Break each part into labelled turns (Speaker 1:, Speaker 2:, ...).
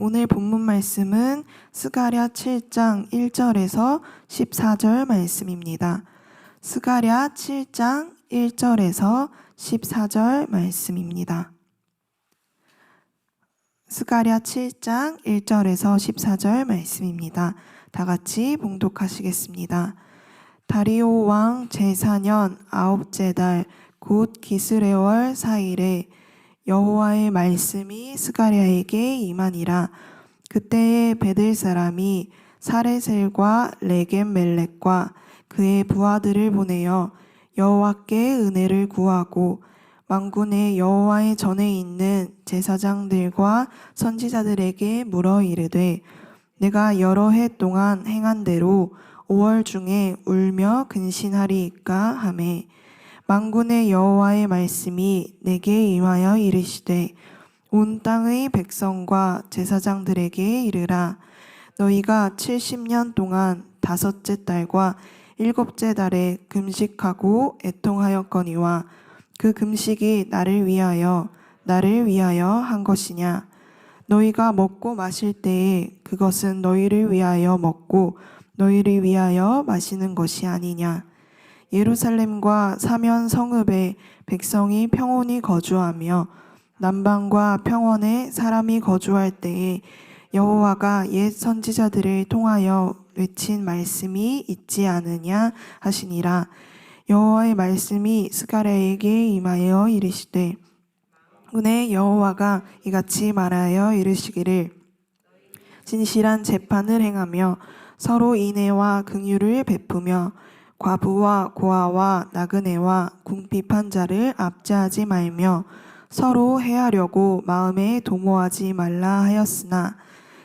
Speaker 1: 오늘 본문 말씀은 스가랴 7장 1절에서 14절 말씀입니다. 스가랴 7장 1절에서 14절 말씀입니다. 스가랴 7장 1절에서 14절 말씀입니다. 다 같이 봉독하시겠습니다. 다리오 왕 제4년 아홉째 달 곧 기스레월 4일에 여호와의 말씀이 스가랴에게 임하니라. 그때에 베들 사람이 사레셀과 레겜 멜렉과 그의 부하들을 보내어 여호와께 은혜를 구하고 망군의 여호와의 전에 있는 제사장들과 선지자들에게 물어 이르되 내가 여러 해 동안 행한 대로 5월 중에 울며 근신하리이까 하매 망군의 여호와의 말씀이 내게 임하여 이르시되 온 땅의 백성과 제사장들에게 이르라. 너희가 70년 동안 다섯째 달과 일곱째 달에 금식하고 애통하였거니와 그 금식이 나를 위하여 나를 위하여 한 것이냐? 너희가 먹고 마실 때에 그것은 너희를 위하여 먹고 너희를 위하여 마시는 것이 아니냐 예루살렘과 사면 성읍에 백성이 평온히 거주하며 남방과 평원에 사람이 거주할 때에 여호와가 옛 선지자들을 통하여 외친 말씀이 있지 않으냐 하시니라. 여호와의 말씀이 스가랴에게 임하여 이르시되 은혜 여호와가 이같이 말하여 이르시기를 진실한 재판을 행하며 서로 인애와 긍휼을 베푸며 과부와 고아와 나그네와 궁핍한 자를 압제하지 말며 서로 해하려고 마음에 도모하지 말라 하였으나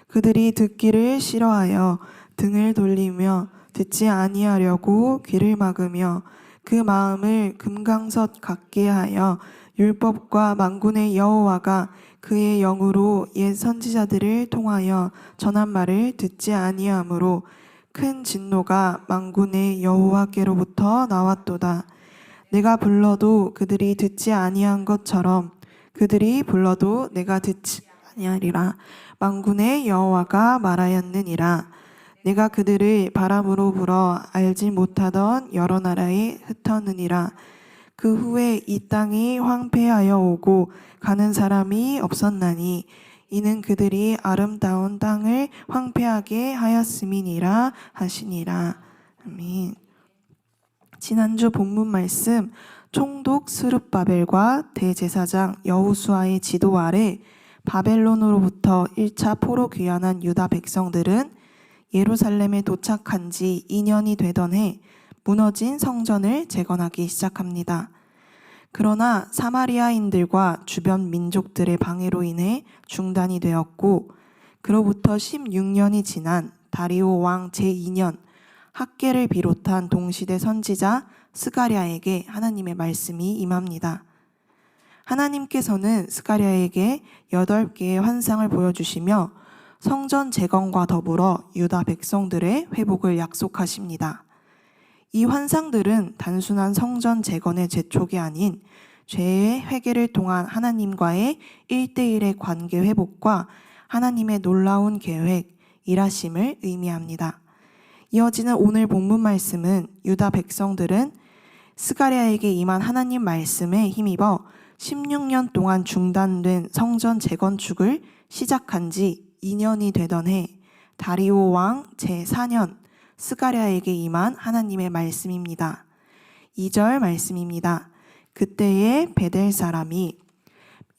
Speaker 1: 그들이 듣기를 싫어하여 등을 돌리며 듣지 아니하려고 귀를 막으며 그 마음을 금강석 같게 하여 율법과 만군의 여호와가 그의 영으로 옛 선지자들을 통하여 전한 말을 듣지 아니하므로 큰 진노가 만군의 여호와께로부터 나왔도다. 내가 불러도 그들이 듣지 아니한 것처럼 그들이 불러도 내가 듣지 아니하리라. 만군의 여호와가 말하였느니라. 내가 그들을 바람으로 불어 알지 못하던 여러 나라에 흩었느니라. 그 후에 이 땅이 황폐하여 오고 가는 사람이 없었나니 이는 그들이 아름다운 땅을 황폐하게 하였음이니라 하시니라. 아멘. 지난주 본문 말씀 총독 스룹바벨과 대제사장 여호수아의 지도 아래 바벨론으로부터 1차 포로 귀환한 유다 백성들은 예루살렘에 도착한 지 2년이 되던 해 무너진 성전을 재건하기 시작합니다. 그러나 사마리아인들과 주변 민족들의 방해로 인해 중단이 되었고 그로부터 16년이 지난 다리오 왕 제2년 학계를 비롯한 동시대 선지자 스가랴에게 하나님의 말씀이 임합니다. 하나님께서는 스가랴에게 여덟 개의 환상을 보여주시며 성전 재건과 더불어 유다 백성들의 회복을 약속하십니다. 이 환상들은 단순한 성전 재건의 재촉이 아닌 죄의 회개를 통한 하나님과의 일대일의 관계 회복과 하나님의 놀라운 계획, 일하심을 의미합니다. 이어지는 오늘 본문 말씀은 유다 백성들은 스가랴에게 임한 하나님 말씀에 힘입어 16년 동안 중단된 성전 재건축을 시작한 지 2년이 되던 해 다리오 왕 제4년 스가랴에게 임한 하나님의 말씀입니다. 2절 말씀입니다. 그때에 베델 사람이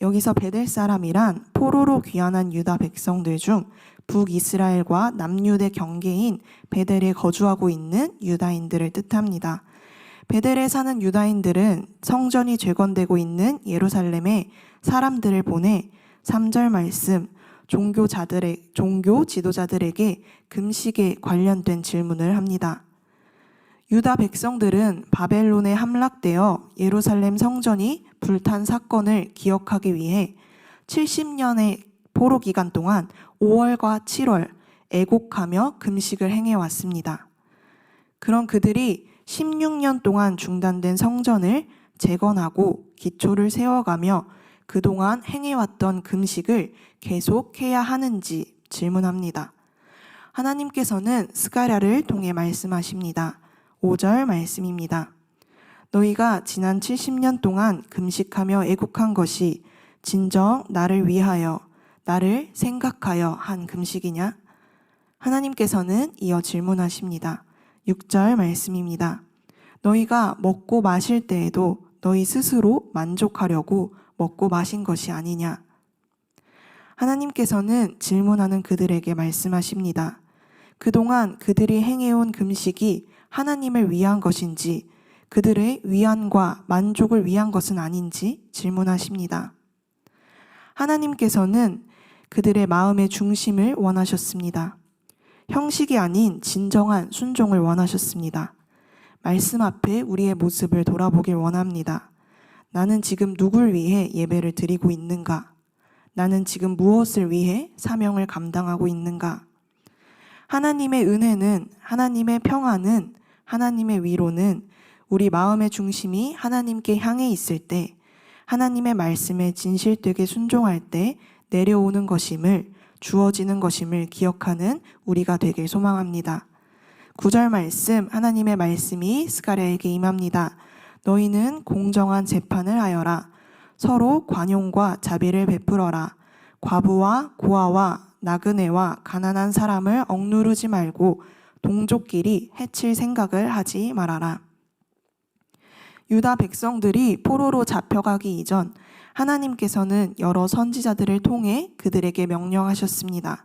Speaker 1: 여기서 베델 사람이란 포로로 귀환한 유다 백성들 중 북이스라엘과 남유대 경계인 베델에 거주하고 있는 유다인들을 뜻합니다. 베델에 사는 유다인들은 성전이 재건되고 있는 예루살렘에 사람들을 보내 3절 말씀 종교자들의 종교 지도자들에게 금식에 관련된 질문을 합니다. 유다 백성들은 바벨론에 함락되어 예루살렘 성전이 불탄 사건을 기억하기 위해 70년의 포로 기간 동안 5월과 7월 애곡하며 금식을 행해 왔습니다. 그런 그들이 16년 동안 중단된 성전을 재건하고 기초를 세워가며 그동안 행해왔던 금식을 계속해야 하는지 질문합니다. 하나님께서는 스가랴를 통해 말씀하십니다. 5절 말씀입니다. 너희가 지난 70년 동안 금식하며 애국한 것이 진정 나를 위하여 나를 생각하여 한 금식이냐? 하나님께서는 이어 질문하십니다. 6절 말씀입니다. 너희가 먹고 마실 때에도 너희 스스로 만족하려고 먹고 마신 것이 아니냐? 하나님께서는 질문하는 그들에게 말씀하십니다. 그동안 그들이 행해온 금식이 하나님을 위한 것인지 그들의 위안과 만족을 위한 것은 아닌지 질문하십니다. 하나님께서는 그들의 마음의 중심을 원하셨습니다. 형식이 아닌 진정한 순종을 원하셨습니다. 말씀 앞에 우리의 모습을 돌아보길 원합니다. 나는 지금 누굴 위해 예배를 드리고 있는가? 나는 지금 무엇을 위해 사명을 감당하고 있는가? 하나님의 은혜는, 하나님의 평안은, 하나님의 위로는 우리 마음의 중심이 하나님께 향해 있을 때, 하나님의 말씀에 진실되게 순종할 때 내려오는 것임을, 주어지는 것임을 기억하는 우리가 되길 소망합니다. 9절 말씀, 하나님의 말씀이 스가랴에게 임합니다. 너희는 공정한 재판을 하여라. 서로 관용과 자비를 베풀어라. 과부와 고아와 나그네와 가난한 사람을 억누르지 말고 동족끼리 해칠 생각을 하지 말아라. 유다 백성들이 포로로 잡혀가기 이전 하나님께서는 여러 선지자들을 통해 그들에게 명령하셨습니다.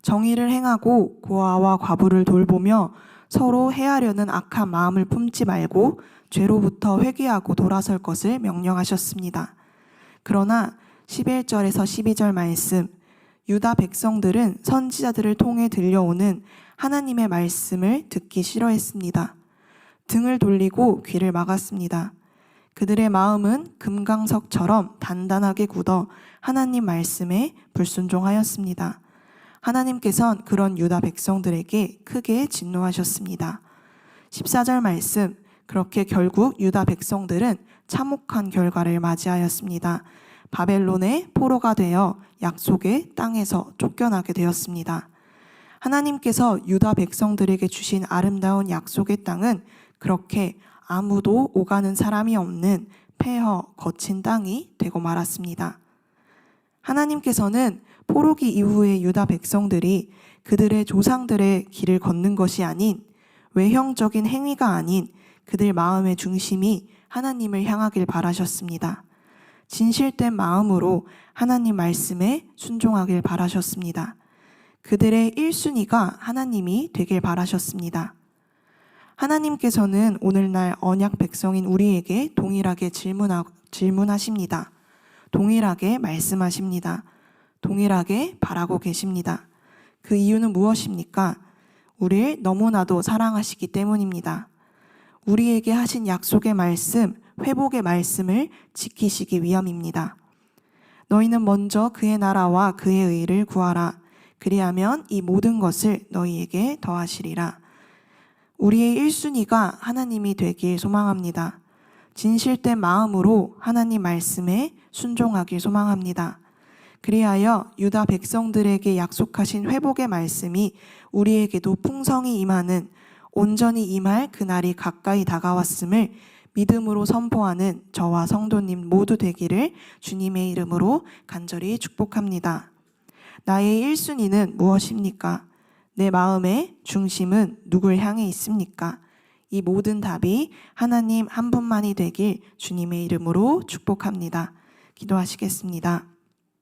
Speaker 1: 정의를 행하고 고아와 과부를 돌보며 서로 해하려는 악한 마음을 품지 말고 죄로부터 회개하고 돌아설 것을 명령하셨습니다. 그러나 11절에서 12절 말씀, 유다 백성들은 선지자들을 통해 들려오는 하나님의 말씀을 듣기 싫어했습니다. 등을 돌리고 귀를 막았습니다. 그들의 마음은 금강석처럼 단단하게 굳어 하나님 말씀에 불순종하였습니다. 하나님께선 그런 유다 백성들에게 크게 진노하셨습니다. 14절 말씀, 그렇게 결국 유다 백성들은 참혹한 결과를 맞이하였습니다. 바벨론의 포로가 되어 약속의 땅에서 쫓겨나게 되었습니다. 하나님께서 유다 백성들에게 주신 아름다운 약속의 땅은 그렇게 아무도 오가는 사람이 없는 폐허 거친 땅이 되고 말았습니다. 하나님께서는 포로기 이후에 유다 백성들이 그들의 조상들의 길을 걷는 것이 아닌 외형적인 행위가 아닌 그들 마음의 중심이 하나님을 향하길 바라셨습니다. 진실된 마음으로 하나님 말씀에 순종하길 바라셨습니다. 그들의 1순위가 하나님이 되길 바라셨습니다. 하나님께서는 오늘날 언약 백성인 우리에게 동일하게 질문하, 질문하십니다. 동일하게 말씀하십니다. 동일하게 바라고 계십니다. 그 이유는 무엇입니까? 우리를 너무나도 사랑하시기 때문입니다. 우리에게 하신 약속의 말씀, 회복의 말씀을 지키시기 위함입니다. 너희는 먼저 그의 나라와 그의 의를 구하라. 그리하면 이 모든 것을 너희에게 더하시리라. 우리의 1순위가 하나님이 되길 소망합니다. 진실된 마음으로 하나님 말씀에 순종하길 소망합니다. 그리하여 유다 백성들에게 약속하신 회복의 말씀이 우리에게도 풍성히 임하는 온전히 임할 그날이 가까이 다가왔음을 믿음으로 선포하는 저와 성도님 모두 되기를 주님의 이름으로 간절히 축복합니다. 나의 1순위는 무엇입니까? 내 마음의 중심은 누굴 향해 있습니까? 이 모든 답이 하나님 한 분만이 되길 주님의 이름으로 축복합니다. 기도하시겠습니다.